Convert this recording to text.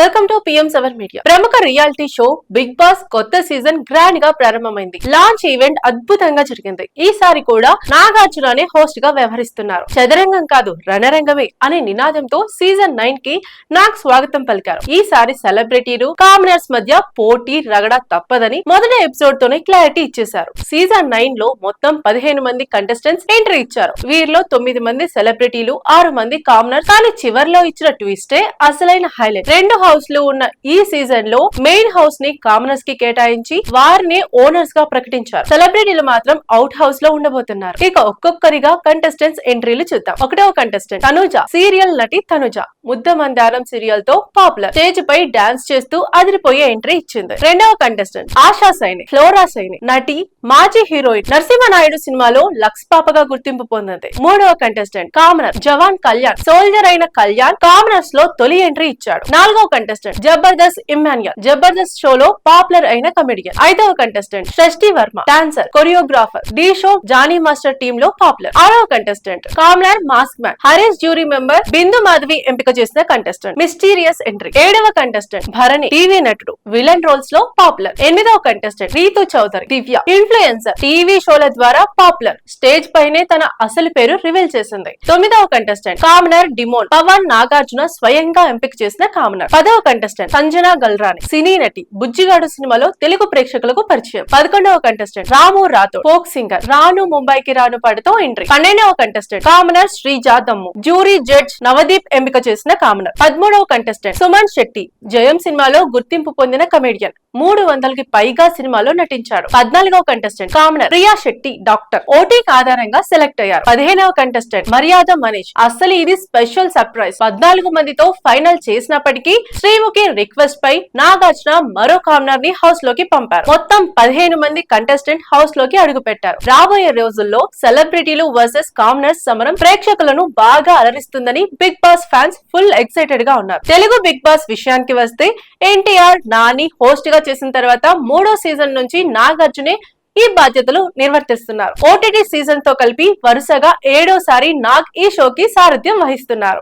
Welcome to PM seven media ప్రముఖ reality show Bigg Boss కొత్త season గ్రాండ్గా ప్రారంభమైంది. లాంచ్ ఈవెంట్ అద్భుతంగా జరిగింది. ఈసారి కూడా నాగార్జుననే హోస్ట్గా వ్యవహరిస్తున్నారు. చదరంగం కాదు రణరంగమే అనే నినాదంతో సీజన్ నైన్కి నాగ్ స్వాగతం పలికారు. ఈసారి సెలబ్రిటీలు కామనర్స్ మధ్య పోటీ రగడ తప్పదని మొదటి ఎపిసోడ్ తోనే క్లారిటీ ఇచ్చేశారు. సీజన్ నైన్లో మొత్తం పదిహేను మంది కంటెస్టెంట్స్ ఎంట్రీ ఇచ్చారు. వీరిలో తొమ్మిది మంది సెలబ్రిటీలు ఆరు మంది కామనర్స్ కానీ చివరిలో ఇచ్చిన ట్విస్టే అసలైన హైలైట్ రెండు హౌస్లు ఉన్న ఈ సీజన్లో మెయిన్ హౌస్ని కామనర్స్కి కేటాయించి వారిని ఓనర్స్గా ప్రకటించారు. సెలబ్రిటీలు మాత్రం అవుట్ హౌస్లో ఉండబోతున్నారు. ఇక ఒక్కొక్కరిగా కంటెస్టెంట్స్ ఎంట్రీలు చూద్దాం. ఒకటో కంటెస్టెంట్ తనుజ. సీరియల్ నటి తనుజ. ముద్ద మందారం సీరియల్తో పాపులర్ స్టేజ్ పై డాన్స్ చేస్తూ అదిరిపోయే ఎంట్రీ ఇచ్చింది. రెండవ కంటెస్టెంట్ ఆశా సైని ఫ్లోరా సైని. నటి మాజీ హీరోయిన్ నరసింహనాయుడు సినిమాలో లక్స్ పాపగా గుర్తింపు పొందింది. మూడవ contestant commoner jawan Kalyan. Soldier అయిన కళ్యాణ్ కామనర్స్లో తొలి ఎంట్రీ ఇచ్చాడు. నాలుగవ కంటెస్టెంట్ జబర్దస్త్ ఇమాన్యుయల్ జబర్దస్త్ షోలో పాపులర్ అయిన కమెడియన్ ఐదవ contestant Shashti Varma dancer choreographer Dhee show Jani master టీమ్లో పాపులర్ ఆరవ contestant commoner mask man Harish jury member Bindu Madhavi ఎంపిక చేసిన కంటెస్టెంట్ మిస్టీరియస్ ఎంట్రీ ఏడవ కంటెస్టెంట్ భరణి టీవీ నటుడు విలన్ రోల్స్లో పాపులర్ ఎనిమిదవ contestant Rithu Chowdary Divya influencer TV షోల ద్వారా popular stage పైనే తన అసలు పేరు రివీల్ చేసింది. తొమ్మిదవ contestant commoner demon Pavan Nagarjuna స్వయంగా ఎంపిక చేసిన కామనర్ పదవ కంటెస్టెంట్ సంజన గల్రాని సినీ నటి బుజ్జిగాడు సినిమాలో తెలుగు ప్రేక్షకులకు పరిచయం. పదకొండవ contestant Ramu Rathod folk singer Ranu ముంబైకి రాను పాడుతో ఎంట్రీ పన్నెండవ contestant commoner Sreeja Dammu jury judge Navdeep ఎంపిక చేసిన కామనర్. పదమూడవ కంటెస్టెంట్ సుమన్ శెట్టి జయం సినిమాలో గుర్తింపు పొందిన కమెడియన్ మూడు వందలకి పైగా సినిమాలో నటించాడు పద్నాలుగవ contestant commoner Priya Shetty doctor. ఓటీకి ఆధారంగా సెలెక్ట్ అయ్యారు. పదిహేనవ కంటెస్టెంట్ మర్యాద మనీష్. అస్సలు ఇది స్పెషల్ సర్ప్రైజ్. పద్నాలుగు మందితో ఫైనల్ చేసినప్పటికీ శ్రీముఖి రిక్వెస్ట్ పై నాగార్జున మరో కామ్నర్ని హౌస్లోకి పంపారు. మొత్తం పదిహేను మంది కంటెస్టెంట్ హౌస్లోకి అడుగు పెట్టారు. రాబోయే రోజుల్లో సెలబ్రిటీలు వర్సెస్ కామ్నర్స్ సమరం ప్రేక్షకులను బాగా అలరిస్తుందని బిగ్ బాస్ ఫ్యాన్స్ ఫుల్ ఎక్సైటెడ్గా ఉన్నారు. తెలుగు బిగ్ బాస్ విషయానికి వస్తే ఎన్టీఆర్ నాని హోస్ట్గా చేసిన తర్వాత మూడో సీజన్ నుంచి నాగార్జునే ఈ బాధ్యతలు నిర్వర్తిస్తున్నారు. ఓటీటీ సీజన్తో కలిపి వరుసగా ఏడోసారి నాగ్ ఈ షోకి సారథ్యం వహిస్తున్నారు.